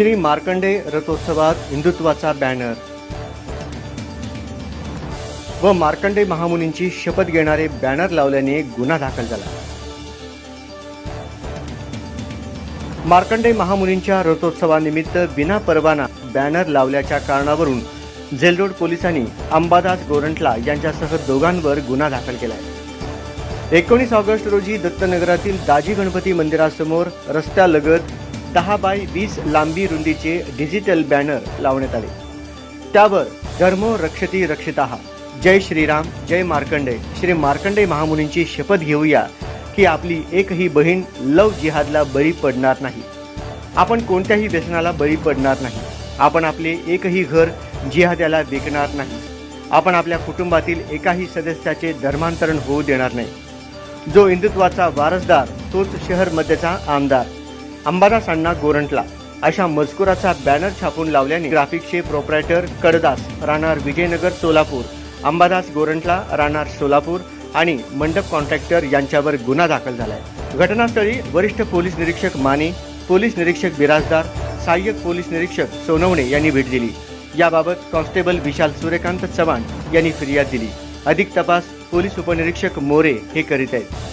श्री मार्कंडे रथोत्सवात हिंदुत्वाचा बॅनर व मार्कंडे महामुनींची शपथ घेणारे बॅनर लावल्याने गुन्हा दाखल झाला. मार्कंडे महामुनींच्या रथोत्सवानिमित्त विना परवाना बॅनर लावल्याच्या कारणावरून जेलरोड पोलिसांनी अंबादास गोरंटला यांच्यासह दोघांवर गुन्हा दाखल केला आहे एकोणीस ऑगस्ट रोजी दत्तनगरातील दाजी गणपती मंदिरासमोर रस्त्यालगत दहा बाय वीस लांबी रुंदीचे डिजिटल बॅनर लावण्यात आले. त्यावर धर्मो रक्षती रक्षिता जय श्रीराम जय मार्कंडे श्री मार्कंडे महामुनींची शपथ घेऊया की आपली एकही बहीण लव जिहादला बळी पडणार नाही. आपण कोणत्याही व्यसनाला बळी पडणार नाही. आपण आपले एकही घर जिहाद्याला विकणार नाही. आपण आपल्या कुटुंबातील एकाही सदस्याचे धर्मांतरण होऊ देणार नाही. जो हिंदुत्वाचा वारसदार तोच शहर मध्येचा आमदार. अंबादास अण्णा गोरंटला अशा मजकुराचा बॅनर छापून लावल्याने ग्राफिकचे प्रोप्रायटर कडदास राहणार विजयनगर सोलापूर अंबादास गोरंटला राहणार सोलापूर आणि मंडप कॉन्ट्रॅक्टर यांच्यावर गुन्हा दाखल झालाय. घटनास्थळी वरिष्ठ पोलीस निरीक्षक माने पोलीस निरीक्षक बिराजदार सहाय्यक पोलीस निरीक्षक सोनवणे यांनी भेट दिली. याबाबत कॉन्स्टेबल विशाल सूर्यकांत चव्हाण यांनी फिर्याद दिली. अधिक तपास पोलीस उपनिरीक्षक मोरे हे करीत आहेत.